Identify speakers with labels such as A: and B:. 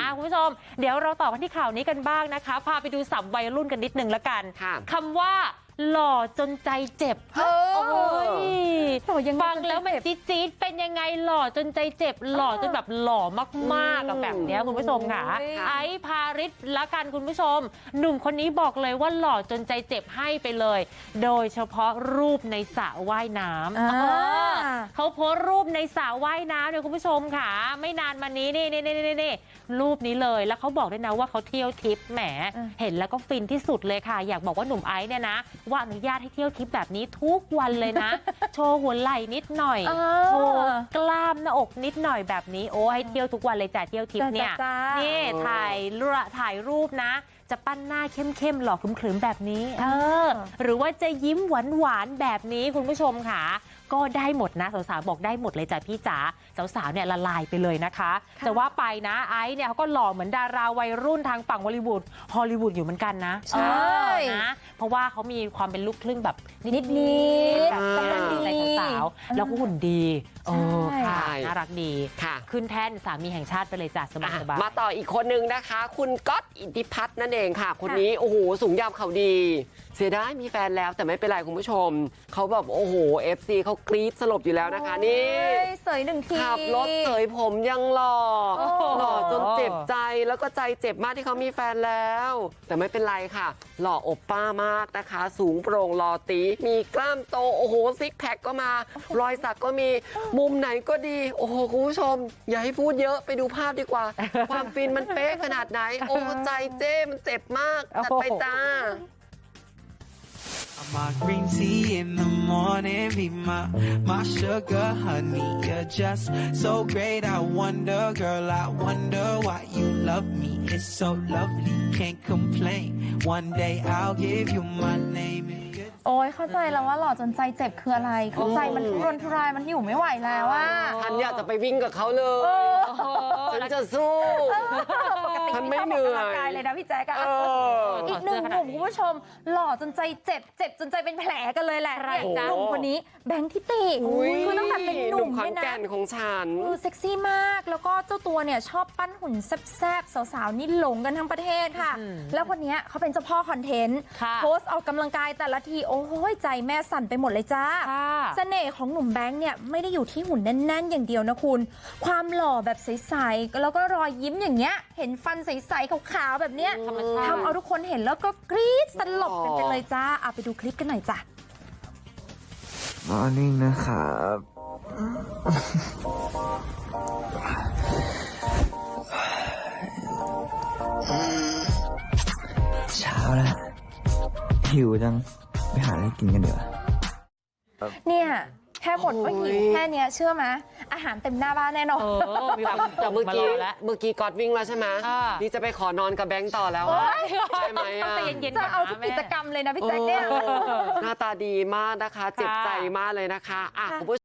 A: อะคุณผู้ชม เดี๋ยวเราต่อกันที่ข่าวนี้กันบ้างนะคะ พาไปดูสับวัยรุ่นกันนิดนึงละกัน
B: ค่ะ
A: คำว่า หล่อจนใจเจ็บ
C: เออ
A: โอ้ย
C: หล่อยังไง
A: ฟังแล้วมัน
C: จนใจเจ็บ
A: จี๊ดๆเป็นยังไงหล่อจนใจเจ็บ หล่อจนแบบหล่อมากๆกับแบบเนี้ยคุณผู้ชมค่ะ
C: โอ้ย
A: ไอซ์พาริสละกันคุณผู้ชม หนุ่มคนนี้บอกเลยว่าหล่อจนใจเจ็บให้ไปเลย โดยเฉพาะรูปในสระว่ายน้ำ
C: อ่า
A: เออเขาโพสต์รูปในสระว่ายน้ำเนี่ยคุณผู้ชมค่ะ ไม่นานมานี้นี่นี่นี่นี่นี่รูปนี้เลยแล้วเขาบอกด้วยนะว่าเขาเที่ยวทริปแหม
C: อืม
A: เห็นแล้วก็ฟินที่สุดเลยค่ะ อยากบอกว่าหนุ่มไอซ์เนี่ยนะว่าอนุญาตให้เที่ยวทริปแบบนี้ทุกวันเลยนะ โชว์หัวไหล่นิดหน่อย
C: เอ
A: โช
C: อ
A: ว์กล้ามหน้าอกนิดหน่อยแบบนี้โอ้ให้เที่ยวทุกวันเลยจ้ะเที่ยวทริปเนี่ย
C: จ้าจ้า
A: นี่ถ่ายรูปถ่ายรูปนะ จะปั้นหน้าเข้มๆหล่อคลึมๆแบบนี้ เออ หรือว่าจะยิ้มหวานๆแบบนี้คุณผู้ชมค่ะ ก็ได้หมดนะสาวๆบอกได้หมดเลยจ้ะพี่จ๋าสาวๆเนี่ยละลายไปเลยนะคะแต่ว่าไปนะไอซ์เนี่ยเขาก็หล่อเหมือนดาราวัยรุ่นทางฝั่งฮอลลีวูดฮอลลีวูดอยู่เหมือนกันนะ
C: ใช่
A: เออนะเพราะว่าเขามีความเป็นลูกครึ่งแบบ
C: นิดๆ
A: แบบ
C: กำลังดี
A: ใจสาวๆแล้วก็หุ่นดีเออ
C: ใช่
A: ค่ะน่ารักดี
B: ค่ะ
A: ขึ้นแท่นสามีแห่งชาติไปเลยจ้ะสบาย
B: อะ
A: สบาย
B: มาต่ออีกคนนึงนะคะ คุณก๊อตอิทธิพัฒน์นั่นเองค่ะ คนนี้โอ้โหสูงยาวเขาดี เสียดายมีแฟนแล้วแต่ไม่เป็นไรคุณผู้ชม เขาแบบโอ้โห FC เขากรี๊ดสลบอยู่แล้วนะคะ นี่
C: โอ้ยเสยหนึ่งที
B: ขับรถเสยผมยังหล่อ
C: โอ้
B: หล่อจนเจ็บใจแล้วก็ใจเจ็บมากที่เขามีแฟนแล้ว แต่ไม่เป็นไรค่ะ หล่ออบป้ามากนะคะ สูงโปร่งหล่อตีมีกล้ามโตโอ้โหซิกแพคก็มา รอยสักก็มีมุมไหนก็ดี โอ้โหคุณผู้ชม อย่าให้พูดเยอะไปดูภาพดีกว่า ความฟินมันเป๊ะขนาดไหน โอ้ใจเจ้มันเจ็บมากจัดไปจ้า
D: I'm my green tea in the morning, be my, my sugar honey. You're just so great. I wonder, girl, I wonder why you love me. It's so lovely, can't complain. One day I'll give you my name. and you're
C: โอ้ยเข้าใจแล้วว่าหล่อจนใจเจ็บคืออะไรคือใจมันทุรนทุรายมันอยู่ไม่ไหวแล้วว่า
B: ฉันอยากจะไปวิ่งกับเขาเลย ฉันจะสู้
C: ปกติ
B: มันไม่
C: นี่ชอบ
B: เหนื่
C: ออก
B: อย
C: กำลังกายเลยนะพี่แจ๊กอะ
B: เออ
C: อีกหนึ่งหนุ่มคุณผู้ชม หล่อจนใจเจ็บเจ็บจนใจเป็นแผลกันเลยแหละ
A: ใคร
C: เนี่ย
A: จ๊ะ
C: หนุ่มคนนี้แบงค์ทิติ
B: อุ๊ย
C: คือตั้งแต่เป็นหนุ่ม
B: ขอน
C: เนี่ยนะ
B: แก่นของฉัน
C: เออเซ็กซี่มากแล้วก็เจ้าตัวเนี่ยชอบปั้นหุ่นแซ่บๆสาวๆนี่หลงกันทั้งประเทศค่ะ
A: อืม
C: แล้วคนเนี้ยเขาเป็นเจ้าพ่อคอนเทนต์
A: ค่ะ
C: โพสต์ออกกำลังกายแต่ละทีโอ้ยใจแม่สั่นไปหมดเลยจ้า
A: ค่ะ
C: เสน่ห์ของหนุ่มแบงค์เนี่ยไม่ได้อยู่ที่หุ่นแน่นๆ อย่างเดียวนะคุณ ความหล่อแบบใสๆแล้วก็รอยยิ้มอย่างเงี้ยเห็นฟันใสๆขาวๆแบบเนี้ย
A: ธรรมชาติ
C: ทำเอาทุกคนเห็นแล้วก็กรี๊ดสลบกันไปเลยจ้าเอาไปดูคลิปกันหน่อยจ้ะ
E: มอร์นิ่งนะครับเช้าแล้วหิวจัง ไปหาอะไรกินกันเดี๋ยวา
C: เนี่ย แค่บทว่าหิว
B: โอ้ย
C: แค่เนี้ยเชื่อไหมอาหารเต็มหน้าบ้านแน่นอน
A: เออมีความ
B: แต่เมื่อกี้า
A: รแล้ว
B: เมื่อกี้กอดวิ่งแล้วใช่ไหม
A: อ่านี่
B: นี่จะไปขอนอนกับแบงค์ต่อแล้ว
C: โอ๊
B: อะ
C: ย
B: ใช่ไหม
A: ต้อง
B: อะ
A: ใจเย็นๆ
C: จะ
A: ก่น
C: เอา
A: นะ
C: ทุก
A: แม่
C: กิจกรรมเลยนะพี่แจ๊คเนี่ย
B: เออหน้าตาดีมากนะคะ เจ็บใจมากเลยนะคะอะ
C: ค่ะ
B: คุณผู้